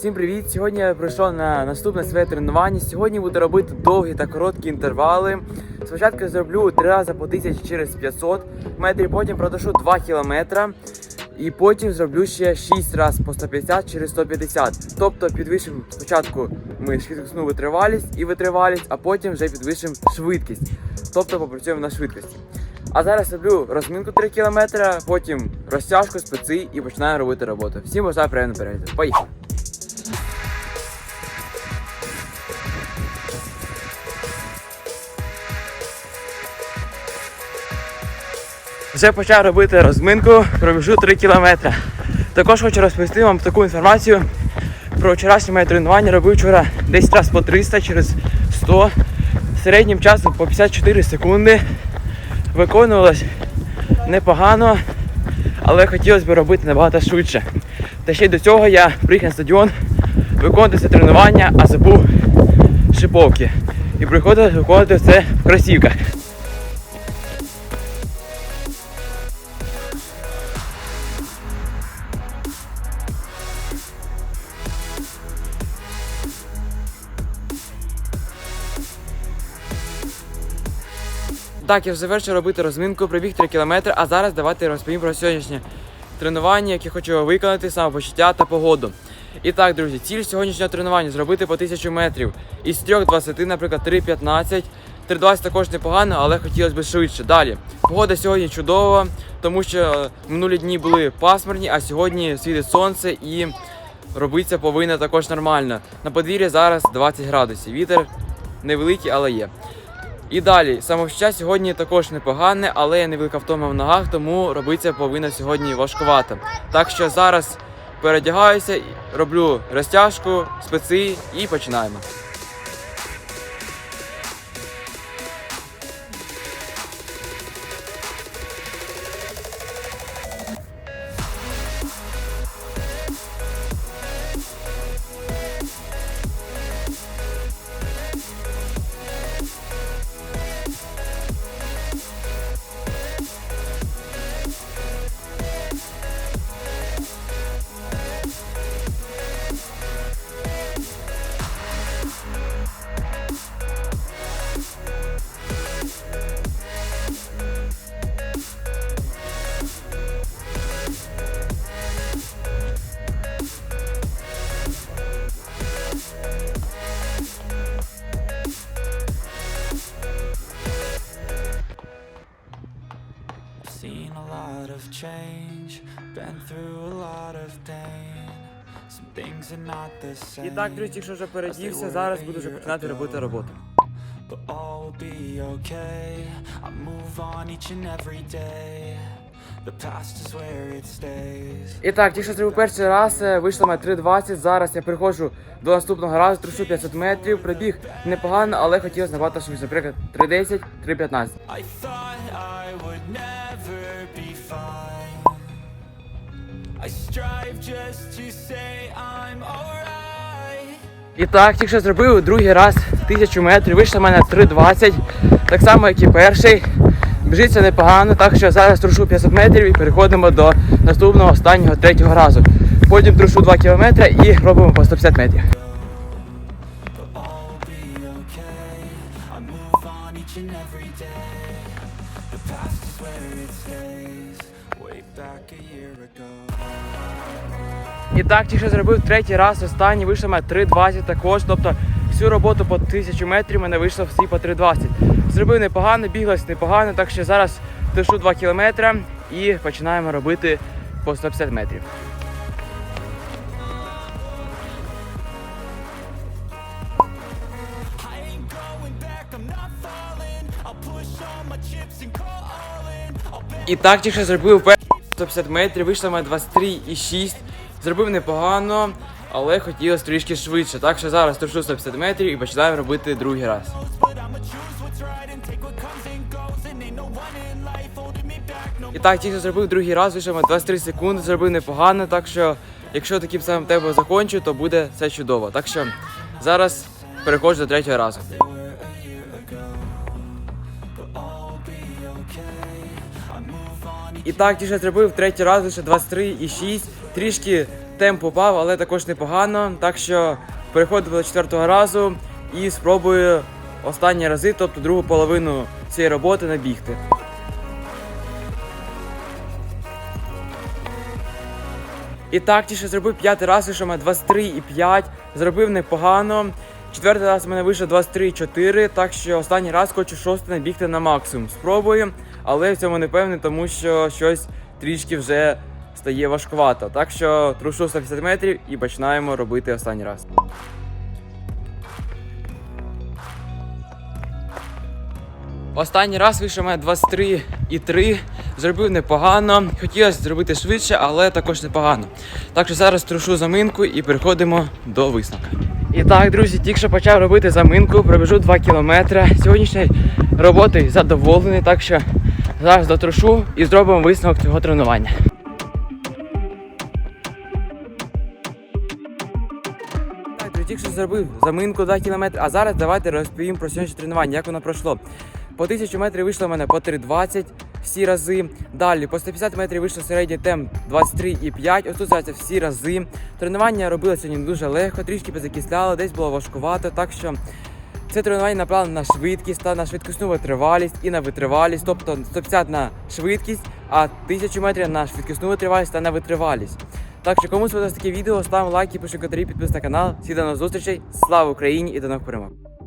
Всім привіт! Сьогодні я прийшов на наступне своє тренування. Сьогодні буду робити довгі та короткі інтервали. Спочатку зроблю 3 рази по 1000 через 500 метрів, потім продушу 2 кілометри. І потім зроблю ще 6 разів по 150 через 150. Тобто підвищимо спочатку ми швидкісну витривалість і витривалість, а потім вже підвищимо швидкість. Тобто попрацюємо на швидкості. А зараз роблю розминку 3 км, потім розтяжку, специ і починаю робити роботу. Всім бажаю приємного перегляду. Поїхали! Вже почав робити розминку, пробіжу 3 кілометри. Також хочу розповісти вам таку інформацію про вчорашнє моє тренування. Робив вчора 10 разів по 300 через 100. Середнім часом по 54 секунди. Виконувалось непогано, але хотілося б робити набагато швидше. Та ще й до цього я приїхав на стадіон виконувати це тренування, а забув шиповки. І приходилось виконувати це в кросівках. Так, я вже завершив робити розминку, пробіг 3 кілометри, а зараз давайте розповім про сьогоднішнє тренування, яке хочу виконати, самопочуття та погоду. І так, друзі, ціль сьогоднішнього тренування зробити по 1000 метрів. Із 3.20, наприклад, 3.15. 3.20 також непогано, але хотілося б швидше. Далі. Погода сьогодні чудова, тому що минулі дні були пасмурні, а сьогодні світить сонце і робиться повинна також нормально. На подвір'ї зараз 20 градусів. Вітер невеликий, але є. І далі, самовчуття сьогодні також непогане, але невелика втома в ногах, тому робиться повинна сьогодні важкувато. Так що зараз передягаюся, роблю розтяжку, спеці і починаємо. Seen a lot of change, been through a lot of pain. Some things are not the same. І так, друзі, якщо вже передівся, зараз буду вже починати робити роботу. But all will be okay. I move on each and every day. The past is where it stays. І так, ті, що зробив перший раз, е, вийшло мене 3.20. Зараз я переходжу до наступного разу, трушу 500 метрів. Пробіг непогано, але хотілося набагато швидше. Наприклад, 3.10, 3.15. I thought I would never І так, тільки що зробив другий раз 1000 метрів, вийшло в мене 3.20, так само, як і перший. Біжиться непогано, так що зараз трушу 500 метрів і переходимо до наступного останнього третього разу. Потім трушу 2 кілометри і робимо по 150 метрів. Every day. The past is where it stays. І так, ті, що зробив третій раз, останній вийшло мене 3.20 також. Тобто всю роботу по 1000 метрів мене вийшло всі по 3.20. Зробив непогано, біглось непогано, так що зараз тишу 2 кілометри і починаємо робити по 150 метрів. І так, ті, що зробив 150 метрів, вийшло в мене 23,6. Зробив непогано, але хотілося трішки швидше. Так що зараз трушу 150 метрів і починаю робити другий раз. І так, ті, що зробив другий раз, вийшов мене 23 секунди, зробив непогано. Так що, якщо таким самим темпом закончу, то буде все чудово. Так що зараз переходжу до третього разу. І так, ті, що зробив третій раз, лише 23,6. Трішки темп упав, але також непогано. Так що переходимо до четвертого разу і спробую останні рази, тобто другу половину цієї роботи набігти. І так, ті, що зробив п'ятий раз, вийшов у мене 23,5, зробив непогано. Четвертий раз у мене вийшло 23,4, так що останній раз хочу шостий набігти на максимум. Спробую, але в цьому не певний, тому що щось трішки вже стає важкувато. Так що трушу 150 метрів і починаємо робити останній раз. Останній раз вийшов у мене 23,3. Зробив непогано. Хотілося зробити швидше, але також непогано. Так що зараз трушу заминку і переходимо до висновка. І так, друзі, тільки що почав робити заминку, пробіжу 2 кілометри. Сьогоднішньою роботою задоволений, так що зараз дотрушу і зробимо висновок цього тренування. Тільки що зробив заминку 2 кілометри, а зараз давайте розповім про сьогоднішнє тренування, як воно пройшло. По 1000 метрів вийшло в мене по 3,20 всі рази. Далі по 150 метрів вийшло середній темп 23,5. Ось тут зараз всі рази. Тренування робили сьогодні дуже легко, трішки позакисляло, десь було важкувато. Так що це тренування направлено на швидкість та на швидкісну витривалість і на витривалість, тобто 150 на швидкість, а 1000 метрів на швидкісну витривалість та на витривалість. Так що кому сподобалось таке відео, ставимо лайки, пиши коментарі, підписуйтесь на канал. Всі до нових зустрічей. Слава Україні і до нових перемог!